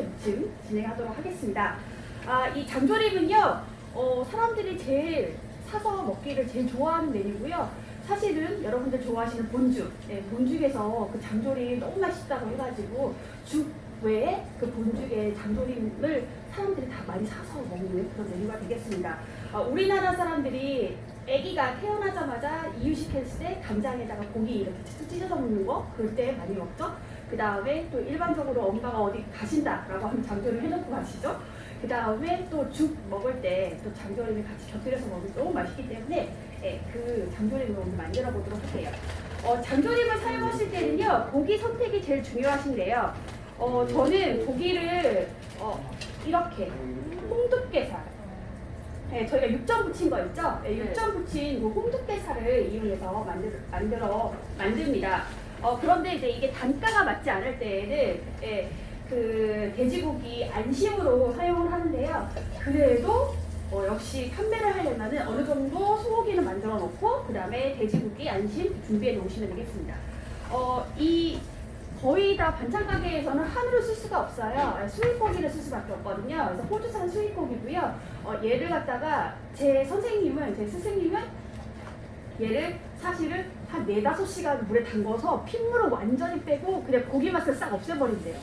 무침 진행하도록 하겠습니다. 아, 이 장조림은요, 어, 사람들이 제일 사서 먹기를 제일 좋아하는 메뉴고요. 사실은 여러분들 좋아하시는 본죽, 네, 본죽에서 그 장조림 너무 맛있다고 해가지고 죽 외에 그 본죽의 장조림을 사람들이 다 많이 사서 먹는 그런 메뉴가 되겠습니다. 아, 우리나라 사람들이 아기가 태어나자마자 이유식 했을 때 간장에다가 고기 이렇게 찢어 찢어서 먹는 거 그럴 때 많이 먹죠. 그 다음에 또 일반적으로 엄마가 어디 가신다라고 하면 장조림 해놓고 가시죠. 그 다음에 또 죽 먹을 때 또 장조림을 같이 곁들여서 먹으면 너무 맛있기 때문에 예, 그 장조림을 오늘 만들어 보도록 할게요. 어, 장조림을 사용하실 때는요 고기 선택이 제일 중요하신데요. 어, 저는 고기를 어, 이렇게 홍두깨살 네, 저희가 육전 부친 거 있죠? 네, 육전 부친 그 홍두깨살을 이용해서 만들, 만들어 만듭니다. 어, 그런데 이제 이게 단가가 맞지 않을 때에는 예, 그 돼지고기 안심으로 사용을 하는데요. 그래도 어, 역시 판매를 하려면 어느 정도 소고기를 만들어 놓고 그 다음에 돼지고기 안심 준비해 놓으시면 되겠습니다. 어, 이 거의 다 반찬 가게에서는 한우를 쓸 수가 없어요. 예, 수입고기를 쓸 수밖에 없거든요. 그래서 호주산 수입고기고요. 어, 얘를 갖다가 제 선생님은 제 스승님은 얘를 사실은 한 4, 5시간 물에 담궈서 핏물을 완전히 빼고 그냥 고기 맛을 싹 없애버린대요.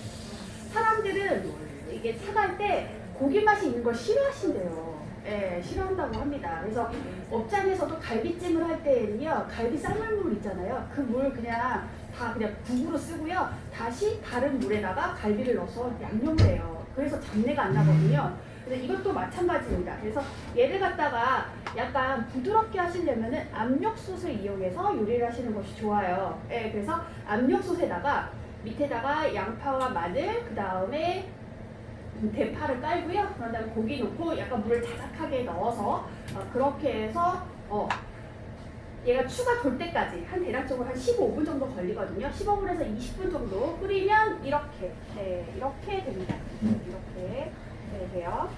사람들은 이게 사갈 때 고기 맛이 있는 걸 싫어하신대요. 예, 싫어한다고 합니다. 그래서 업장에서도 갈비찜을 할 때는요, 갈비 쌀물물 있잖아요. 그 물 그냥 다 그냥 국으로 쓰고요. 다시 다른 물에다가 갈비를 넣어서 양념을 해요. 그래서 잡내가 안 나거든요. 그래서 이것도 마찬가지입니다. 그래서 얘를 갖다가 약간 부드럽게 하시려면은 압력솥을 이용해서 요리를 하시는 것이 좋아요. 예, 그래서 압력솥에다가 밑에다가 양파와 마늘, 그 다음에 대파를 깔고요. 그런 다음에 고기 넣고 약간 물을 자작하게 넣어서 어, 그렇게 해서 어, 얘가 추가 돌 때까지 한 대략적으로 한 15분 정도 걸리거든요. 15분에서 20분 정도 끓이면 이렇게 네, 이렇게 됩니다. 이렇게 네, 돼요.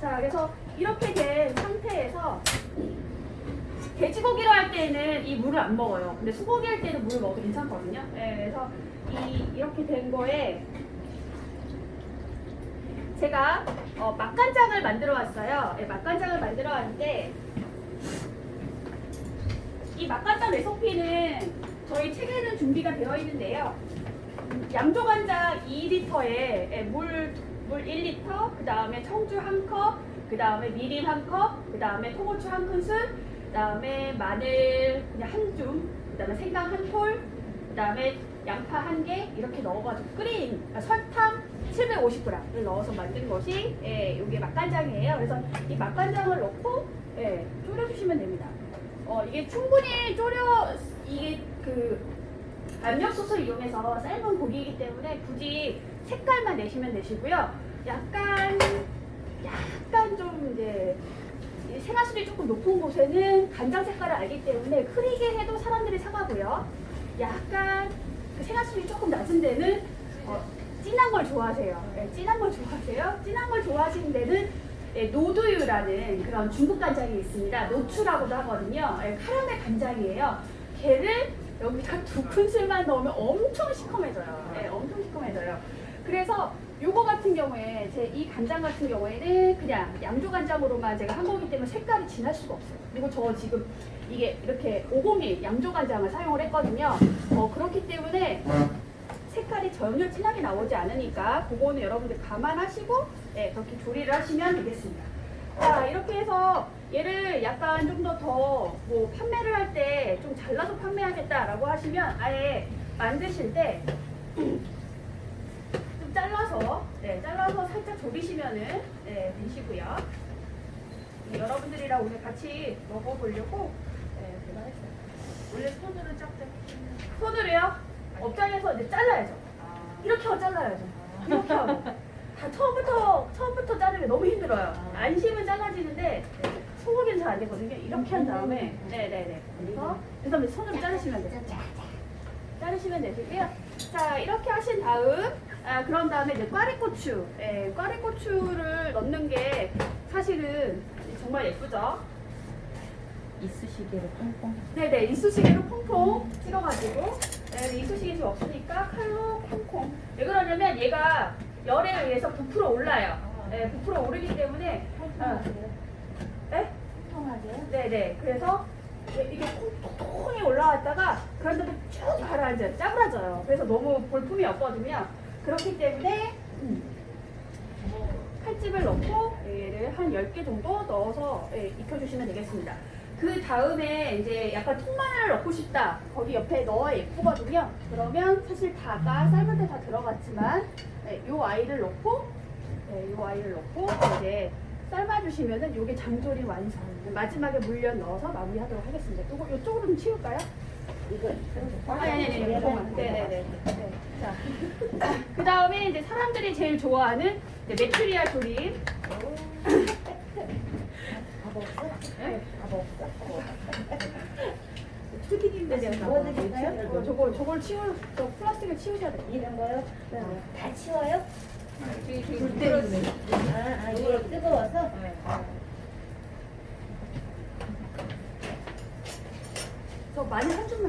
자, 그래서 이렇게 된 상태에서 돼지고기로 할 때는 이 물을 안 먹어요. 근데 소고기 할 때는 물을 먹어도 괜찮거든요. 네, 그래서 이 이렇게 된 거에 제가 어, 맛간장을 만들어 왔어요. 네, 맛간장을 만들어 왔는데 이 맛간장 레시피는 저희 책에는 준비가 되어 있는데요. 양조간장 2리터에 물, 물 1리터, 그 다음에 청주 1컵, 그 다음에 미림 1컵, 그 다음에 통후추 1큰술, 그 다음에 마늘 그냥 한 줌, 그 다음에 생강 한 톨, 그 다음에 양파 한 개 이렇게 넣어가지고 끓인 아, 설탕 750g을 넣어서 만든 것이 예, 이게 맛간장이에요. 그래서 이 맛간장을 넣고 예, 졸여주시면 됩니다. 어, 이게 충분히 졸여 이게 그 압력솥을 이용해서 삶은 고기이기 때문에 굳이 색깔만 내시면 되시고요. 약간 약간 좀 이제 이 생화술이 조금 높은 곳에는 간장 색깔을 알기 때문에 흐리게 해도 사람들이 사가고요. 약간 그 생화술이 조금 낮은 데는 어, 진한 걸 좋아하세요. 네, 진한 걸 좋아하세요. 진한 걸 좋아하시는 데는 예, 노두유라는 그런 중국 간장이 있습니다. 노추라고도 하거든요. 예, 카라멜 간장이에요. 걔를 여기다 두 큰술만 넣으면 엄청 시커매져요. 예, 엄청 시커매져요. 그래서 요거 같은 경우에 제 이 간장 같은 경우에는 그냥 양조 간장으로만 제가 한 거기 때문에 색깔이 진할 수가 없어요. 그리고 저 지금 이게 이렇게 501 양조 간장을 사용을 했거든요. 어, 그렇기 때문에 색깔이 전혀 진하게 나오지 않으니까 그거는 여러분들 감안하시고 네, 그렇게 조리를 하시면 되겠습니다. 자 이렇게 해서 얘를 약간 좀 더 더 뭐 판매를 할 때 좀 잘라서 판매하겠다라고 하시면 아예 만드실 때 좀 잘라서 네, 잘라서 살짝 조리시면은 네, 되시고요. 여러분들이랑 오늘 같이 먹어보려고 네, 제가 했어요. 원래 손으로 짝짝 손으로요? 업장에서 이제 잘라야죠. 이렇게 하고 잘라야죠. 이렇게 하고. 다 처음부터, 처음부터 자르면 너무 힘들어요. 안심은 잘라지는데, 소고기는 잘 안 되거든요. 이렇게 한 다음에, 네네네. 그래서, 그래서 손으로 자르시면 돼요. 자르시면 되시고요. 자, 이렇게 하신 다음, 아, 그런 다음에 이제 꽈리고추. 예, 꽈리고추를 넣는 게 사실은 정말 예쁘죠? 이쑤시개로 펑펑 네네 이쑤시개로 퐁퐁 찍어가지고 네, 이쑤시개 지금 없으니까 칼로 콩콩 왜 그러냐면 얘가 열에 의해서 부풀어 올라요. 예, 부풀어 오르기 때문에 어, 네? 통하게. 네네. 그래서 이게 통통이 올라왔다가 그런데도 쭉 가라앉아요. 짜부라져요. 그래서 너무 볼품이 없거든요. 그렇기 때문에 음, 칼집을 넣고 얘를 한 10개 정도 넣어서 예, 익혀주시면 되겠습니다. 그 다음에 이제 약간 통마늘을 넣고 싶다. 거기 옆에 넣어야 예쁘거든요. 그러면 사실 다가 삶을 때다 들어갔지만 예, 요 아이를 넣고 예, 요 아이를 넣고 이제 삶아주시면은 요게 장조림 완성. 마지막에 물엿 넣어서 마무리하도록 하겠습니다. 요거 요쪽으로 좀 치울까요? 이거. 아니 아니 아니 이거만. 네네네. 네. 자, 그 다음에 이제 사람들이 제일 좋아하는 이제 메추리알 조림. 네? 저거 저걸 치우 저 플라스틱을 치우셔야 돼요. 이런 거요? 네. 다 치워요? 아, 아 이거 뜨거워서? 저 마늘 한 줌만.